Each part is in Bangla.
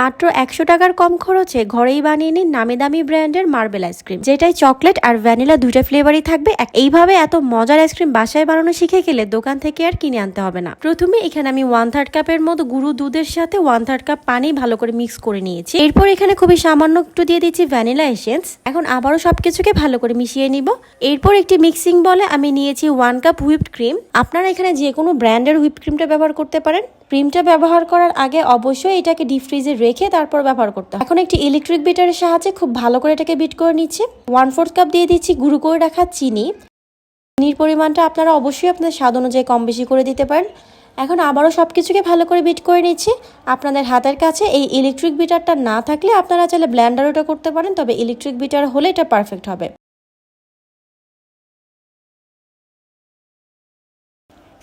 মাত্র একশো টাকার কম খরচে ঘরেই বানিয়ে নিন নামি দামি ব্র্যান্ডের মার্বেল আইসক্রিম, যেটাই চকলেট আর ভ্যানিলা দুইটা ফ্লেভারই থাকবে। এইভাবে এত মজার আইসক্রিম বাসায় বানানো শিখে গেলে দোকান থেকে আর কিনে আনতে হবে না। প্রথমে এখানে আমি ওয়ান থার্ড কাপের মতো গুঁড়ো দুধের সাথে ওয়ান থার্ড কাপ পানি ভালো করে মিক্স করে নিয়েছি। এরপর এখানে খুবই সামান্য একটু দিয়ে দিচ্ছি ভ্যানিলা এসেন্স। এখন আবারও সবকিছুকে ভালো করে মিশিয়ে নিব। এরপর একটি মিক্সিং বলে আমি নিয়েছি ওয়ান কাপ হুইপড ক্রিম আপনারা এখানে যে কোনো ব্র্যান্ডের হুইপ ক্রিমটা ব্যবহার করতে পারেন। ক্রিমটা ব্যবহার করার আগে অবশ্যই এটাকে ডিপ ফ্রিজে রেখে তারপর ব্যবহার করতে এখন একটি ইলেকট্রিক বিটারের সাহায্যে খুব ভালো করে এটাকে বিট করে নিচ্ছে। ওয়ান ফোর্থ কাপ দিয়ে দিচ্ছি গুঁড়ো করে রাখা চিনি। চিনির পরিমাণটা আপনারা অবশ্যই আপনাদের স্বাদ অনুযায়ী কম বেশি করে দিতে পারেন। এখন আবারও সব কিছুকে ভালো করে বিট করে নিচ্ছি। আপনাদের হাতের কাছে এই ইলেকট্রিক বিটারটা না থাকলে আপনারা চাইলে ব্ল্যান্ডার ওটা করতে পারেন, তবে ইলেকট্রিক বিটার হলে এটা পারফেক্ট হবে।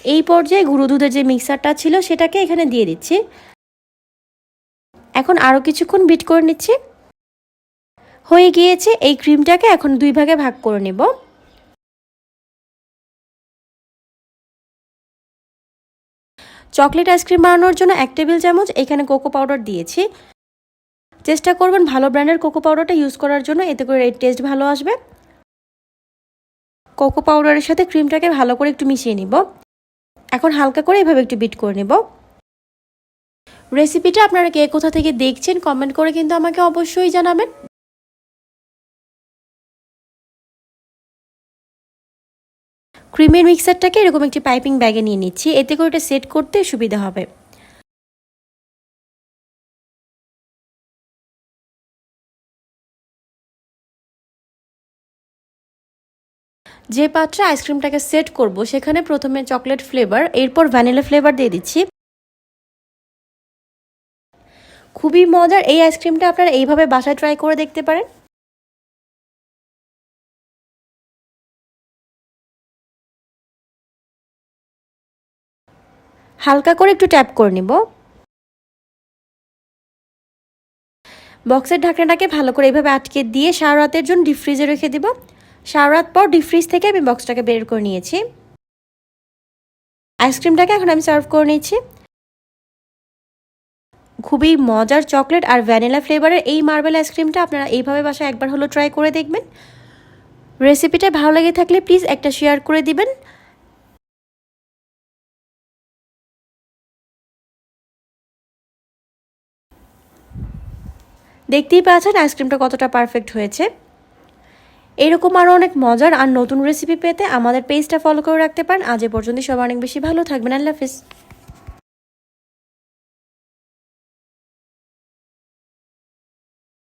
এই পর্যায়ে গুঁড়ো দুধের যে মিক্সারটা ছিল সেটাকে এখানে দিয়ে দিচ্ছি। এখন আরও কিছুক্ষণ বিট করে নিচ্ছি। হয়ে গিয়েছে, এই ক্রিমটাকে এখন দুই ভাগে ভাগ করে নেব। চকলেট আইসক্রিম বানানোর জন্য এক টেবিল চামচ এখানে কোকো পাউডার দিয়েছি। চেষ্টা করবেন ভালো ব্র্যান্ডের কোকো পাউডারটা ইউজ করার জন্য, এতে করে এর টেস্ট ভালো আসবে। কোকো পাউডারের সাথে ক্রিমটাকে ভালো করে একটু মিশিয়ে নিব। এখন হালকা করে এভাবে একটু বিট করে নেব। রেসিপিটা আপনারা কে কোথা থেকে দেখছেন কমেন্ট করে কিন্তু আমাকে অবশ্যই জানাবেন। ক্রিমের মিক্সারটাকে এরকম একটি পাইপিং ব্যাগে নিয়ে নিচ্ছি, এতে করে এটা সেট করতে সুবিধা হবে। যে পাত্রে আইসক্রিমটাকে সেট করব, সেখানে প্রথমে চকলেট ফ্লেভার, এরপর ভ্যানিলা ফ্লেভার দিয়ে দিচ্ছি। খুবই মজার, এই আইসক্রিমটা আপনারা এইভাবে বাসায় ট্রাই করে দেখতে পারেন। হালকা করে একটু ট্যাপ করে নিব। বক্সের ঢাকনাটাকে ভালো করে এইভাবে আটকে দিয়ে সারা রাতের জন্য ডিপ ফ্রিজে রেখে দিব। সারা পর ডিপ ফ্রিজ থেকে আমি বক্সটাকে বের করে নিয়েছি। আইসক্রিমটাকে এখন আমি সার্ভ করে নিচ্ছি। খুবই মজার চকলেট আর ভ্যানিলা ফ্লেভারের এই মার্বেল আইসক্রিমটা আপনারা এইভাবে বাসায় একবার হলো ট্রাই করে দেখবেন। রেসিপিটা ভালো লেগে থাকলে প্লিজ একটা শেয়ার করে দিবেন। দেখতেই পাচ্ছেন আইসক্রিমটা কতটা পারফেক্ট হয়েছে। এরকম আরও অনেক মজার আর নতুন রেসিপি পেতে আমাদের পেজটা ফলো করে রাখতে পারেন। আজ এ পর্যন্ত সবাই অনেক বেশি ভালো থাকবেন। আল্লাহ হাফিজ।